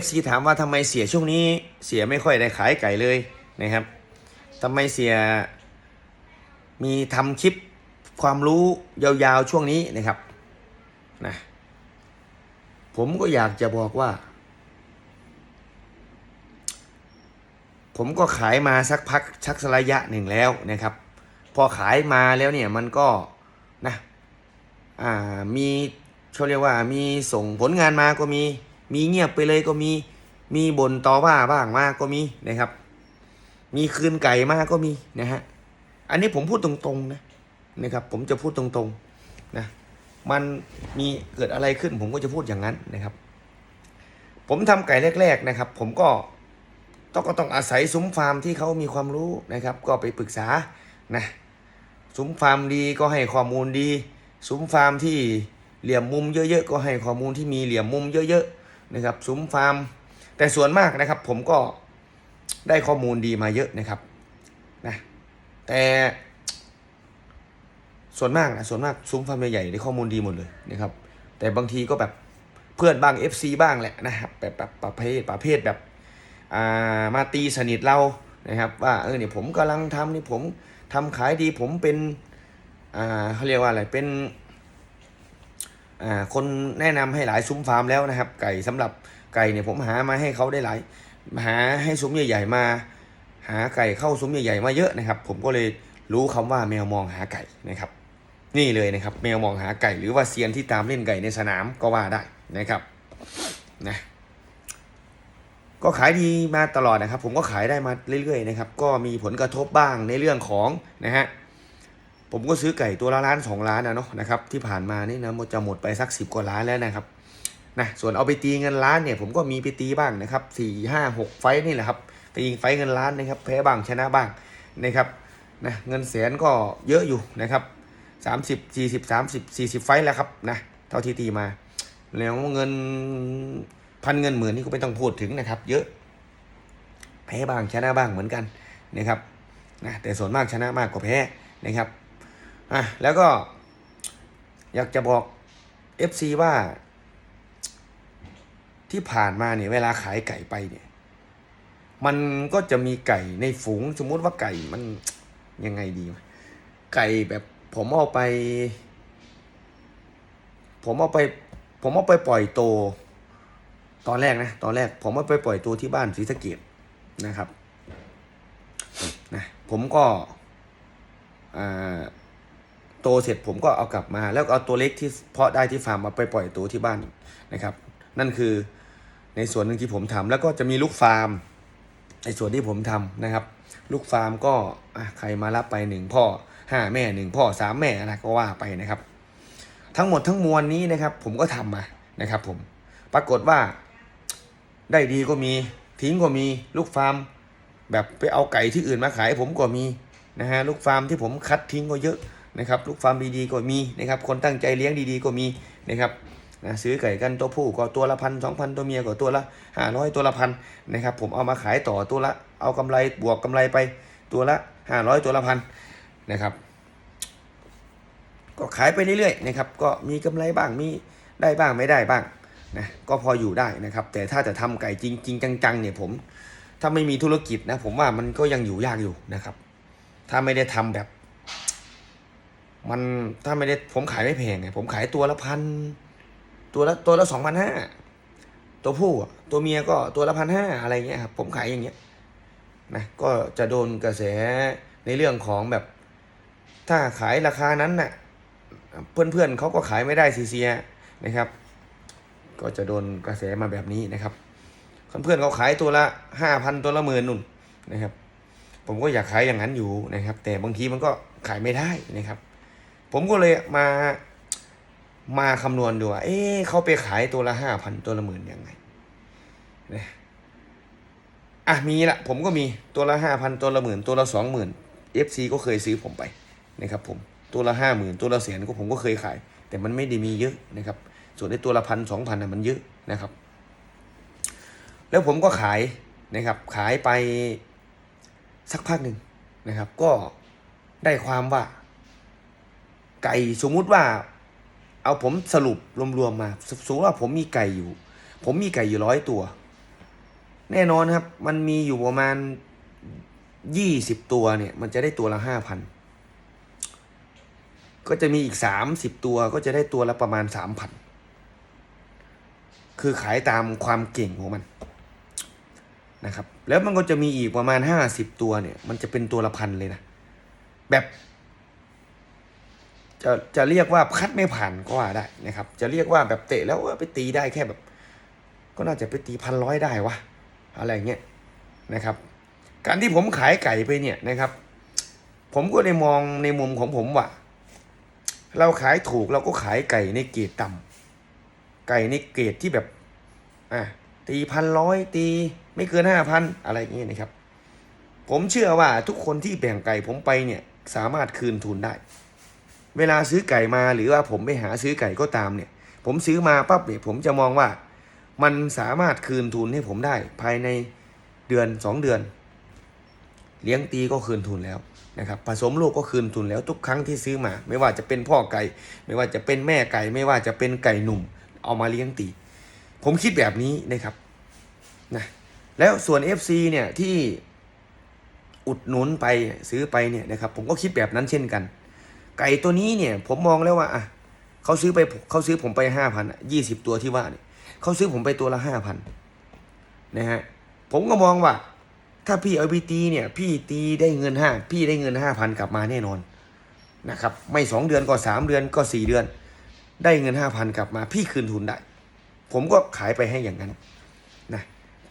FC ถามว่าทำไมเสียช่วงนี้เสียไม่ค่อยได้ขายไก่เลยนะครับทำไมเสียมีทำคลิปความรู้ยาวๆช่วงนี้นะครับนะผมก็อยากจะบอกว่า ผมก็ขายมาสักพักชักสระยะหนึ่งแล้วนะครับ พอขายมาแล้วเนี่ยมันก็นะอ่ามีเขาเรียกว่ามีส่งผลงานมาก็มี มีเงียบไปเลยก็มี มีบ่นต่อว่าบ้างมากก็มีนะครับ มีคืนไก่มากก็มีนะฮะ อันนี้ผมพูดตรงๆนะนะครับ ผมจะพูดตรงๆนะ มันมีเกิดอะไรขึ้น ผมก็จะพูดอย่างนั้นนะครับ ผมทำไก่แรก ๆนะครับ ผมก็ต้องก็ต้องอาศัยซุ้มฟาร์มที่เขามีความรู้นะครับ ก็ไปปรึกษานะซุ้มฟาร์มดีก็ให้ข้อมูลดี ซุ้มฟาร์มที่เหลี่ยมมุมเยอะๆก็ให้ข้อมูลที่มีเหลี่ยมมุมเยอะๆ นะครับซุ้มฟาร์ม แต่ส่วนมากนะครับ ผมก็ได้ข้อมูลดีมาเยอะนะครับนะแต่ส่วนมากนะส่วนมากซุ้มฟาร์มใหญ่ๆได้ข้อมูลดีหมดเลยนะครับ แต่บางทีก็แบบเพื่อนบ้าง FC บ้างแหละนะครับแบบแบบประเภทประเภทแบบอ่ามาตีสนิทเรานะครับว่าเออเนี่ยผมกำลังทำนี่ผมทำขายดีผมเป็นอ่าเขาเรียกว่าอะไรเป็น คนแนะนำให้หลายซุ้มฟาร์มแล้วนะครับ ไก่สำหรับไก่เนี่ยผมหามาให้เขาได้หลาย หาให้ซุ้มใหญ่ๆมา หาไก่เข้าซุ้มใหญ่ๆมาเยอะนะครับ ผมก็เลยรู้คำว่าแมวมองหาไก่นะครับ นี่เลยนะครับ แมวมองหาไก่ หรือว่าเซียนที่ตามเล่นไก่ในสนามก็ว่าได้นะครับนะก็ขายดีมาตลอดนะครับ ผมก็ขายได้มาเรื่อยๆนะครับ ก็มีผลกระทบบ้างในเรื่องของนะฮะ ผมก็ซื้อไก่ตัวละล้านสองล้านนะเนาะนะครับที่ผ่านมานี่นะจะหมดไปสักสิบกว่าล้านแล้วนะครับนะส่วนเอาไปตีเงินล้านเนี่ย ผมก็มีไปตีบ้างนะครับสี่ห้าหกไฟนี่แหละครับตีไฟเงินล้านนะครับแพ้บ้างชนะบ้างนะครับนะเงินแสนก็เยอะอยู่นะครับสามสิบสี่สิบสามสิบสี่สิบไฟแล้วครับนะเท่าที่ตีมา แล้วเงินพันเงินหมื่นนี่ก็ไม่ต้องพูดถึงนะครับ เยอะแพ้บ้างชนะบ้างเหมือนกันนะครับนะแต่ส่วนมากชนะมากกว่าแพ้นะครับ อะแล้วก็ อยากจะบอก FC ว่า ที่ผ่านมาเนี่ยเวลาขายไก่ไปเนี่ย มันก็จะมีไก่ในฝูงสมมุติว่าไก่มันยังไงดี ไก่แบบผมเอาไป ผมเอาไป ผมเอาไปปล่อยโต ตอนแรกนะ ตอนแรก ผมเอาไปปล่อยตัวที่บ้านศรีสะเกดนะครับนะผมก็อ่า โตเสร็จผมก็เอากลับมา แล้วเอาตัวเล็กที่เพาะได้ที่ฟาร์มมาไปปล่อยตัวที่บ้านนะครับ นั่นคือในส่วนหนึ่งที่ผมทำแล้วก็จะมีลูกฟาร์ม ในส่วนที่ผมทำนะครับ ลูกฟาร์มก็ใครมารับไปหนึ่งพ่อห้าแม่หนึ่งพ่อสามแม่อะก็ว่าไปนะครับ ทั้งหมดทั้งมวลนี้นะครับ ผมก็ทำมานะครับ ผมปรากฏว่าได้ดีก็มีทิ้งก็มีลูกฟาร์ม แบบไปเอาไก่ที่อื่นมาขายผมก็มีนะฮะลูกฟาร์มที่ผมคัดทิ้งก็เยอะ นะครับลูกฟาร์มดีๆก็มีนะครับคนตั้งใจเลี้ยงดีๆก็มีนะครับนะซื้อไก่กันตัวผู้ก็ตัวละพันสองพันตัวเมียก็ตัวละห้าร้อยตัวละพันนะครับผมเอามาขายต่อตัวละเอากำไรบวกกำไรไปตัวละห้าร้อยตัวละพันนะครับก็ขายไปเรื่อยๆนะครับก็มีกำไรบ้างมีได้บ้างไม่ได้บ้างนะก็พออยู่ได้นะครับ แต่ถ้าจะทำไก่จริงๆจังๆเนี่ยผม ถ้าไม่มีธุรกิจนะผมว่ามันก็ยังอยู่ยากอยู่นะครับ ถ้าไม่ได้ทำแบบ มันถ้าไม่ได้ผมขายไม่แพงไงผมขายตัวละพันตัวละตัวละสองพันห้าตัวผู้ตัวเมียก็ตัวละพันห้าอะไรเงี้ยครับผมขายอย่างเงี้ยนะก็จะโดนกระแสในเรื่องของแบบ ถ้าขายราคานั้นนะ่ะเพื่อนๆเขาก็ขายไม่ได้ซีเซียนะครับ ก็จะโดนกระแสมาแบบนี้นะครับเพื่อนๆเขาขายตัวละห้าพันตัวละหมื่นนุ่นนะครับ ผมก็อยากขายอย่างนั้นอยู่นะครับ แต่บางทีมันก็ขายไม่ได้นะครับ ผมก็เลยมามาคำนวณดูว่า เอ๊ะเขาไปขายตัวละห้าพันตัวละหมื่นยังไงนะอะมีละผมก็มีตัวละห้าพันตัวละหมื่นตัวละสองหมื่นเอฟซีก็เคยซื้อผมไปนะครับผมตัวละห้าหมื่นตัวละแสนก็ผมก็เคยขาย แต่มันไม่ได้มีเยอะนะครับ ส่วนในตัวละพันสองพันน่ะมันเยอะนะครับ แล้วผมก็ขายนะครับ ขายไปสักพักหนึ่งนะครับ ก็ได้ความว่า ไก่สมมุติว่า เอาผมสรุปรวมๆมาสมมติว่าผมมีไก่อยู่ ผมมีไก่อยู่ร้อยตัว แน่นอนครับ มันมีอยู่ประมาณยี่สิบตัวเนี่ย มันจะได้ตัวละห้าพันก็จะมีอีกสามสิบตัวก็จะได้ตัวละประมาณสามพันคือขายตามความเก่งของมันนะครับ แล้วมันก็จะมีอีกประมาณห้าสิบตัวเนี่ย มันจะเป็นตัวละพันเลยนะ แบบ จะจะเรียกว่าคัดไม่ผ่านก็ว่าได้นะครับ จะเรียกว่าแบบเตะแล้วไปตีได้แค่แบบ ก็น่าจะไปตีพันร้อยได้วะอะไรเงี้ยนะครับ การที่ผมขายไก่ไปเนี่ยนะครับ ผมก็ได้มองในมุมของผมว่า เราขายถูกเราก็ขายไก่ในเกรดต่ำไก่ในเกรดที่แบบอะตีพันร้อยตีไม่เกินห้าพันอะไรเงี้ยนะครับ ผมเชื่อว่าทุกคนที่แบ่งไก่ผมไปเนี่ยสามารถคืนทุนได้ เวลาซื้อไก่มาหรือว่าผมไปหาซื้อไก่ก็ตามเนี่ย ผมซื้อมาปั๊บเนี่ยผมจะมองว่า มันสามารถคืนทุนให้ผมได้ภายในเดือนสองเดือน เลี้ยงตีก็คืนทุนแล้วนะครับผสมลูกก็คืนทุนแล้วทุกครั้งที่ซื้อมา ไม่ว่าจะเป็นพ่อไก่ ไม่ว่าจะเป็นแม่ไก่ ไม่ว่าจะเป็นไก่หนุ่ม เอามาเลี้ยงตี ผมคิดแบบนี้นะครับนะแล้วส่วน FC เนี่ยที่อุดหนุนไปซื้อไปเนี่ยนะครับผมก็คิดแบบนั้นเช่นกัน ไก่ตัวนี้เนี่ย ผมมองแล้วว่า อะเขาซื้อไปเขาซื้อผมไปห้าพันยี่สิบตัวที่ว่าเนี่ยเขาซื้อผมไปตัวละห้าพันนะฮะผมก็มองว่า ถ้าพี่เอาไปตีเนี่ย พี่ตีได้เงินห้าพี่ได้เงินห้าพันกลับมาแน่นอนนะครับ ไม่สองเดือนก็สามเดือนก็สี่เดือน ได้เงินห้าพันกลับมา พี่คืนทุนได้ ผมก็ขายไปให้อย่างนั้นนะ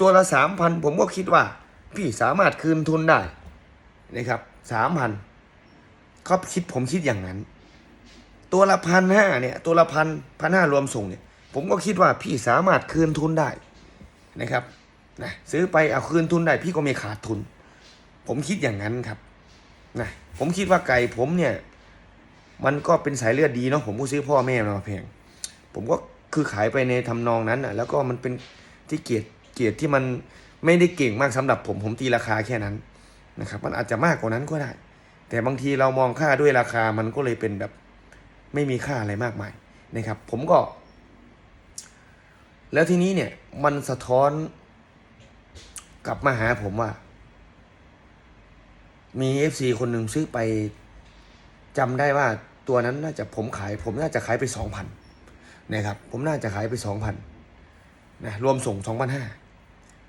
ตัวละสามพันผมก็คิดว่า พี่สามารถคืนทุนได้นะครับสามพัน ก็คิดผมคิดอย่างนั้น ตัวละพันห้าเนี่ย ตัวละพันพันห้ารวมส่งเนี่ย ผมก็คิดว่าพี่สามารถคืนทุนได้นะครับนะซื้อไปเอาคืนทุนได้ พี่ก็ไม่ขาดทุน ผมคิดอย่างนั้นครับนะผมคิดว่าไก่ผมเนี่ย มันก็เป็นสายเลือดดีเนาะผมก็ซื้อพ่อแม่มาแพงผมก็คือขายไปในทำนองนั้นอะ แล้วก็มันเป็นที่เกียรติเกียรติที่มันไม่ได้เก่งมากสำหรับผมผมตีราคาแค่นั้นนะครับ มันอาจจะมากกว่านั้นก็ได้ แต่บางทีเรามองค่าด้วยราคามันก็เลยเป็นแบบไม่มีค่าอะไรมากมายนะครับ ผมก็ แล้วทีนี้เนี่ยมันสะท้อนกลับมาหาผมว่า มีเอฟซีคนหนึ่งซื้อไปจำได้ว่าตัวนั้นน่าจะผมขาย ผมน่าจะขายไปสองพันนะครับ ผมน่าจะขายไปสองพันนะรวมส่งสองพันห้า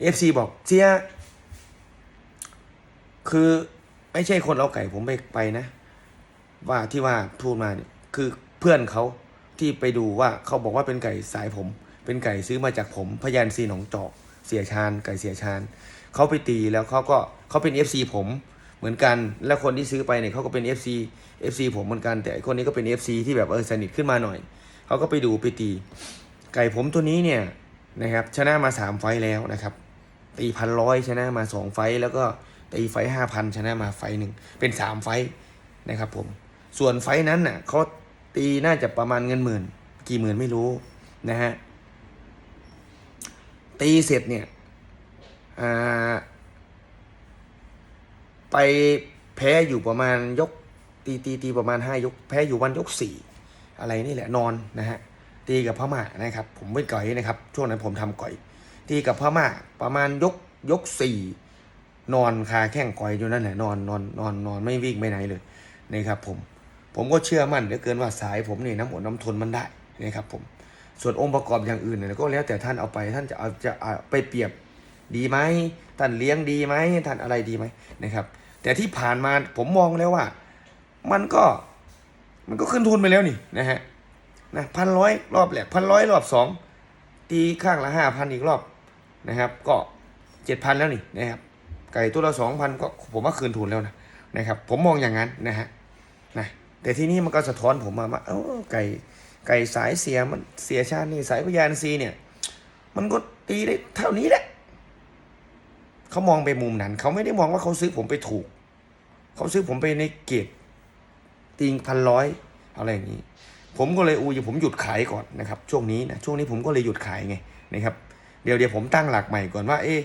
เอฟซีบอกเจียคือ ไม่ใช่คนเอาไก่ผมไปไปนะ ว่าที่ว่าพูดมาเนี่ยคือเพื่อนเขาที่ไปดูว่าเขาบอกว่าเป็นไก่สายผม เป็นไก่ซื้อมาจากผมพยานซีหนองจอกเสียชาญไก่เสียชาญเขาไปตีแล้วเขาก็เขาเป็น FC ผมเหมือนกัน แล้วคนที่ซื้อไปเนี่ยเขาก็เป็น FC FC ผมเหมือนกัน แต่คนนี้ก็เป็น FC ที่แบบเออสนิทขึ้นมาหน่อยเขาก็ไปดูไปตี ไก่ผมตัวนี้เนี่ยนะครับชนะมาสามไฟแล้วนะครับ ตีพันร้อยชนะมาสองไฟแล้วก็ ตีไฟห้าพันชนะมาไฟหนึ่งเป็นสามไฟนะครับผม ส่วนไฟนั้นน่ะเขาตีน่าจะประมาณเงินหมื่น กี่หมื่นไม่รู้นะฮะตีเสร็จเนี่ยอ่าไปแพ้อยู่ประมาณยกตีตีตีประมาณห้ายกแพ้อยู่วันยกสี่อะไรนี่แหละนอนนะฮะตีกับพม่านะครับ ผมไม่ก่อยนะครับ ช่วงนั้นผมทำก่อย ตีกับพม่าประมาณยกยกสี่ นอนคาแข้งก่อยอยู่นั่นแหละนอนนอนนอนนอนไม่วิ่งไปไหนเลยนะครับผมผมก็เชื่อมั่นเหลือเกินว่าสายผมนี่น้ำอดน้ำทนมันได้นะครับผมส่วนองค์ประกอบอย่างอื่นเนี่ยก็แล้วแต่ท่านเอาไปท่านจะเอาจะเอาไปเปรียบดีไหมท่านเลี้ยงดีไหมท่านอะไรดีไหมนะครับ แต่ที่ผ่านมาผมมองแล้วว่า มันก็มันก็ขึ้นทุนไปแล้วนี่นะฮะนะพันร้อยรอบแรกพันร้อยรอบสองตีข้างละห้าพันอีกรอบนะครับ ก็เจ็ดพันแล้วนี่นะครับ ไก่ตัวละสองพันก็ผมว่าคืนทุนแล้วนะนะครับ ผมมองอย่างนั้นนะฮะนะแต่ที่นี่มันก็สะท้อนผมมาว่าเออไก่ไก่สายเสียมันเสียชาตินี่สายพยานซีเนี่ย มันก็ตีได้เท่านี้แหละเขามองไปมุมนั้นเขาไม่ได้มองว่าเขาซื้อผมไปถูกเขาซื้อผมไปในเกรดตีงพันร้อยอะไรอย่างนี้ ผมก็เลยอูยผมหยุดขายก่อนนะครับ ช่วงนี้นะช่วงนี้ผมก็เลยหยุดขายไงนะครับ เดี๋ยวเดี๋ยวผมตั้งหลักใหม่ก่อนว่า เอ๊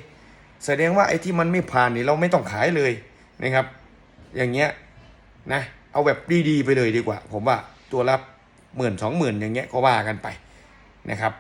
แสดงว่าไอ้ที่มันไม่ผ่านนี่เราไม่ต้องขายเลยนะครับ อย่างเงี้ยนะเอาแบบดีๆไปเลยดีกว่า ผมว่าตัวละหมื่นสองหมื่นอย่างเงี้ยก็ว่ากันไปนะครับ